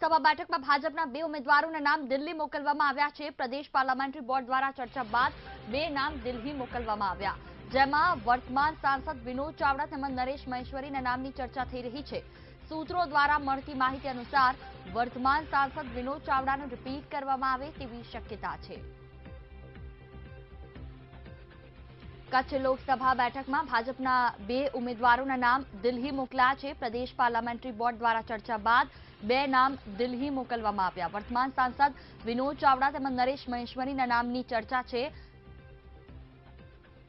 લોકસભા બેઠકમાં ભાજપના બે ઉમેદવારોના નામ દિલ્હી મોકલવામાં આવ્યા છે. પ્રદેશ પાર્લામેન્ટરી બોર્ડ દ્વારા ચર્ચા બાદ બે નામ દિલ્હી મોકલવામાં આવ્યા. જેમાં વર્તમાન સાંસદ વિનોદ ચાવડા તેમજ નરેશ મહેશ્વરીના નામની ચર્ચા થઈ રહી છે. સૂત્રો દ્વારા મળતી માહિતી અનુસાર વર્તમાન સાંસદ વિનોદ ચાવડાનું રિપીટ કરવામાં આવે તેવી શક્યતા છે. કચ્છ લોકસભા બેઠકમાં ભાજપના બે ઉમેદવારોના નામ દિલ્હી મોકલ્યા છે. પ્રદેશ પાર્લામેન્ટરી બોર્ડ દ્વારા ચર્ચા બાદ બે નામ દિલ્હી મોકલવામાં આવ્યા. વર્તમાન સાંસદ વિનોદ ચાવડા તેમજ નરેશ મહેશ્વરીના નામની ચર્ચા છે.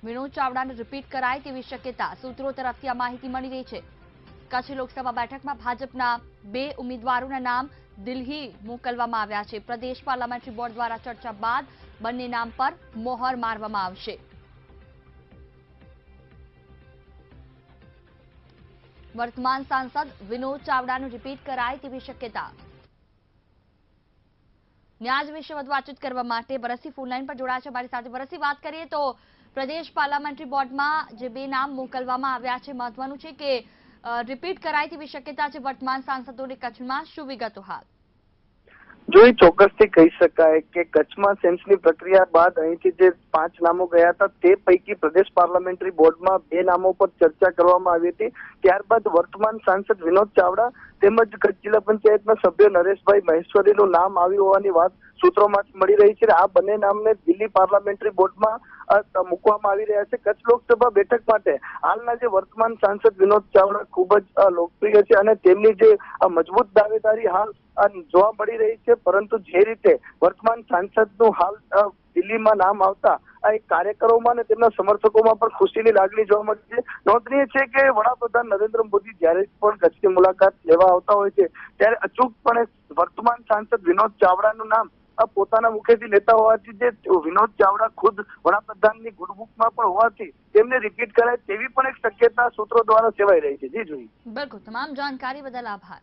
વિનોદ ચાવડાને રિપીટ કરાય તેવી શક્યતા સૂત્રો તરફથી આ માહિતી મળી રહી છે. કચ્છ લોકસભા બેઠકમાં ભાજપના બે ઉમેદવારોના નામ દિલ્હી મોકલવામાં આવ્યા છે. પ્રદેશ પાર્લામેન્ટરી બોર્ડ દ્વારા ચર્ચા બાદ બંને નામ પર મોહર મારવામાં આવશે. વર્તમાન સાંસદ વિનોદ ચાવડાનું રિપીટ કરાય તેવી શક્યતા. ન્યાજ વિશે વધુ વાતચીત કરવા માટે બરસી ફોનલાઈન પર જોડાયા છે મારી સાથે. બરસી વાત કરીએ તો પ્રદેશ પાર્લામેન્ટરી બોર્ડમાં જે બે નામ મોકલવામાં આવ્યા છે, મહત્વનું છે કે રિપીટ કરાય તેવી શક્યતા છે વર્તમાન સાંસદોની કચ્છમાં. શું વિગતો હાલ? જો એ ચોક્કસથી કહી શકાય કે કચ્છમાં સેન્સની પ્રક્રિયા બાદ અહીંથી જે પાંચ નામો ગયા હતા, તે પૈકી પ્રદેશ પાર્લામેન્ટરી બોર્ડમાં બે નામો પર ચર્ચા કરવામાં આવી હતી. ત્યારબાદ વર્તમાન સાંસદ વિનોદ ચાવડા તેમજ કચ્છ જિલ્લા પંચાયતના સભ્ય નરેશભાઈ મહેશ્વરીનું નામ આવ્યું હોવાની વાત સૂત્રોમાંથી મળી રહી છે. આ બંને નામને દિલ્હી પાર્લામેન્ટરી બોર્ડમાં મૂકવામાં આવી રહ્યા છે કચ્છ લોકસભા બેઠક માટે. હાલના જે વર્તમાન સાંસદ વિનોદ ચાવડા ખૂબ જ લોકપ્રિય છે અને તેમની જે મજબૂત દાવેદારી હાલ જોવા મળી રહી છે. પરંતુ જે રીતે વર્તમાન સાંસદનું હાલ દિલ્હીમાં નામ આવતા, આ એક કાર્યકરોમાં અને તેમના સમર્થકોમાં પણ ખુશીની લાગણી જોવા મળી છે. નોંધનીય છે કે વડાપ્રધાન નરેન્દ્ર મોદી જ્યારે પણ કચ્છની મુલાકાત લેવા આવતા હોય છે, ત્યારે અચૂકપણે વર્તમાન સાંસદ વિનોદ ચાવડાનું નામ પોતાના મુખેથી લેતા હોવાથી જે વિનોદ ચાવડા ખુદ વડાપ્રધાનની ગુડબુકમાં પણ હોવાથી તેમને રિપીટ કરાય તેવી પણ એક શક્યતા સૂત્રો દ્વારા સેવાઈ રહી છે. જી જોઈ બિલકુલ. તમામ જાણકારી બદલ આભાર.